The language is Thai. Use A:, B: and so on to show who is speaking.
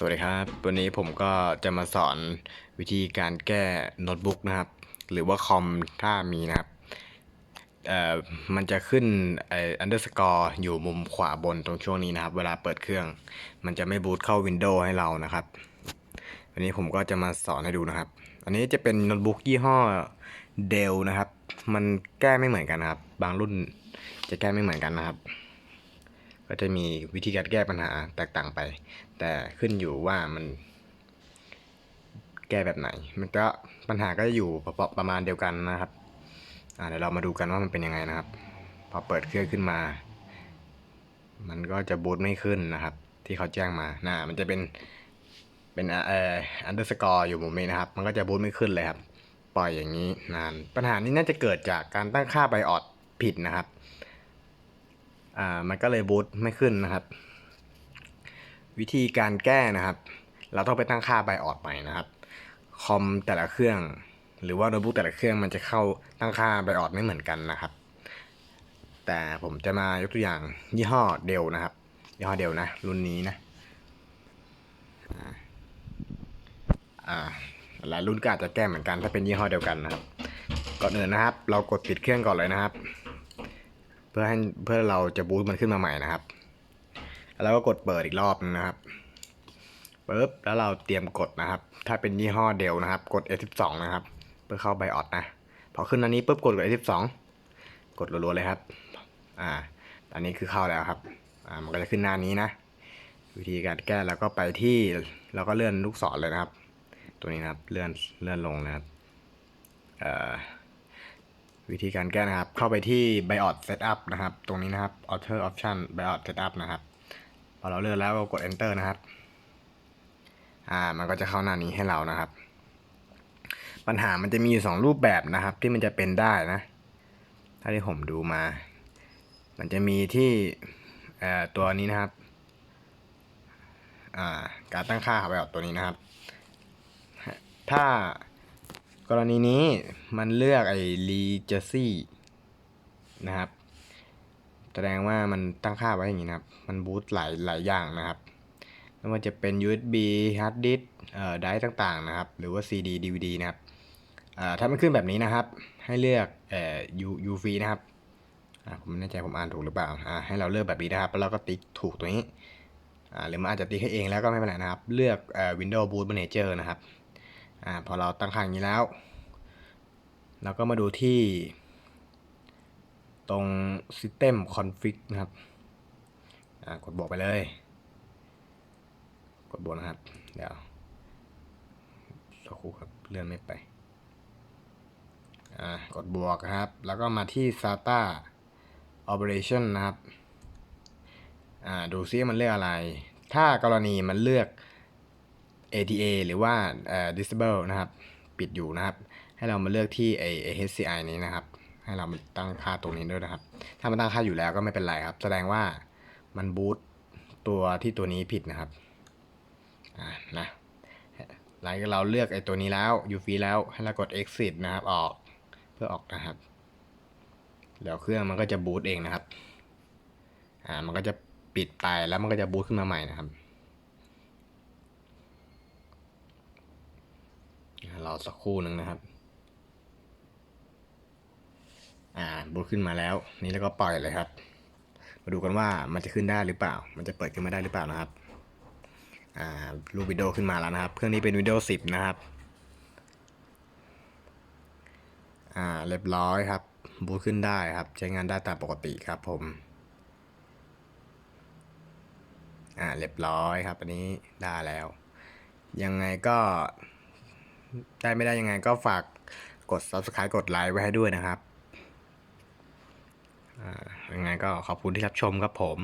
A: สวัสดีครับ วันนี้ผมก็จะมาสอนวิธีการแก้โน้ตบุ๊กนะครับ หรือว่าคอมถ้ามีนะครับเอ่อมันจะขึ้นไอ้ underscore อยู่มุมขวาบนตรงช่วงนี้นะครับ เวลาเปิดเครื่อง มันจะไม่บูตเข้า Windows ให้เรานะครับ วันนี้ผมก็จะมาสอนให้ดูนะครับ อันนี้จะเป็นโน้ตบุ๊กยี่ห้อ Dell นะครับ มันแก้ไม่เหมือนกันนะครับ บางรุ่นจะแก้ไม่เหมือนกันนะครับ ก็จะมีวิธีการแก้ปัญหาแตกต่างไป แต่ขึ้นอยู่ว่ามัน แก้แบบไหน มันก็ปัญหาก็จะอยู่ประประมาณเดียวกันนะครับอ่าเดี๋ยวเรามาดูกันว่ามันเป็นยังไงนะครับ พอเปิดเครื่องขึ้นมา มันก็จะบูตไม่ขึ้นนะครับ ที่เขาแจ้งมานะมันจะเป็นเป็นเอ่ออันเดอร์สกอร์อยู่มุมนี้นะครับ มันก็จะบูตไม่ขึ้นเลยครับ ปล่อยอย่างนี้นาน ปัญหานี้น่าจะเกิดจากการตั้งค่าไบออดผิดนะครับ อ่ามันก็เลยบูตไม่ขึ้นนะครับ วิธีการแก้นะครับ เราต้องไปตั้งค่าไบออดใหม่นะครับคอมแต่ละเครื่อง หรือว่าโน้ตบุ๊กแต่ละเครื่องมันจะเข้าตั้งค่าไบออดไม่เหมือนกันนะครับ แต่ผมจะมายกตัวอย่างยี่ห้อเดลนะครับยี่ห้อเดลนะ รุ่นนี้นะหลายรุ่นก็อาจจะแก้เหมือนกันถ้าเป็นยี่ห้อเดียวกันนะครับก่อนอื่นนะครับ เรากดปิดเครื่องก่อนเลยนะครับ พื่อให้เพื่อเราจะบูตมันขึ้นมาใหม่นะครับ แล้วก็กดเปิดอีกรอบนึงนะครับปึ๊บแล้วเราเตรียมกดนะครับ ถ้าเป็นยี่ห้อเดลนะครับ กด F12 นะครับ เพื่อเข้าไบออดนะ พอขึ้นอันนี้ปุ๊บกดกด F12 กดรัวๆเลยครับ อ่า อันนี้คือเข้าแล้วครับ อ่า มันก็จะขึ้นหน้านี้นะ วิธีการแก้แล้วก็ไปที่เราก็เลื่อนลูกศรเลยนะครับ ตัวนี้นะครับ เลื่อน เลื่อนลงนะครับ เอ่อ วิธีการแก้นะครับ เข้าไปที่ BIOS Setup นะครับ ตรงนี้นะครับ Author Option BIOS Setup นะครับ พอเราเลือกแล้วก็กด Enter นะครับ อ่า มันก็จะเข้าหน้านี้ให้เรานะครับ ปัญหามันจะมีอยู่สองรูปแบบนะครับ ที่มันจะเป็นได้นะ ถ้าที่ผมดูมา มันจะมีที่ตัวนี้นะครับอ่าการตั้งค่าของ BIOS ตัวนี้นะครับ ถ้า กรณีนี้มันเลือกไอ้ Regency นะครับ แสดงว่ามันตั้งค่าไว้อย่างนี้นะครับ มันบูตหลายหลายอย่างนะครับไม่ว่าจะเป็น USB hard disk เอ่อไดร์ต่างๆนะครับ หรือว่า CD DVD นะครับอ่าถ้ามันขึ้นแบบนี้นะครับ ให้เลือกเอ่อ U UV นะครับอ่าผมไม่แน่ใจผมอ่านถูกหรือเปล่าอ่าให้เราเลือกแบบนี้นะครับ แล้วก็ติ๊กถูกตัวนี้อ่าหรือมันอาจจะติ๊กให้เองแล้วก็ไม่เป็นไรนะครับ เลือกเอ่อ Windows Boot Manager นะครับ อ่าพอเราตั้งค่าอย่างนี้แล้ว เราก็มาดูที่ตรง System Config นะครับกดบวกไปเลย กดบวกนะครับ เดี๋ยวสักครู่ครับเลื่อนไม่ไปกดบวกครับ แล้วก็มาที่ SATA Operation นะครับ ดูซิมันเลือกอะไร ถ้ากรณีมันเลือก ATA หรือว่า disable นะครับปิดอยู่นะครับ ให้เรามาเลือกที่ไอ้ HCI นี้นะครับ ให้เรามาตั้งค่าตรงนี้ด้วยนะครับ ถ้ามันตั้งค่าอยู่แล้วก็ไม่เป็นไรครับ แสดงว่ามันบูตตัวที่ตัวนี้ผิดนะครับอ่านะหลังจากเราเลือกไอ้ตัวนี้แล้ว UV แล้วให้เรากด exit นะครับออกเพื่อออกนะครับเดี๋ยวเครื่องมันก็จะบูตเองนะครับอ่ามันก็จะปิดไปแล้วมันก็จะบูตขึ้นมาใหม่นะครับ รอ สักครู่หนึ่งนะครับ อ่าบูตขึ้นมาแล้ว นี่แล้วก็ปล่อยเลยครับ มาดูกันว่ามันจะขึ้นได้หรือเปล่า มันจะเปิดขึ้นมาได้หรือเปล่านะครับ อ่ารูปวิดีโอขึ้นมาแล้วนะครับ เครื่องนี้เป็น Windows 10นะครับ อ่าเรียบร้อยครับ บูตขึ้นได้ครับ ใช้งานได้ตามปกติครับผมอ่าเรียบร้อยครับอันนี้ได้แล้ว ยังไงก็ ได้ไม่ได้ยังไงก็ฝากกด subscribe กดไลค์ไว้ให้ด้วยนะครับยังไงก็ขอบคุณที่รับชมครับผม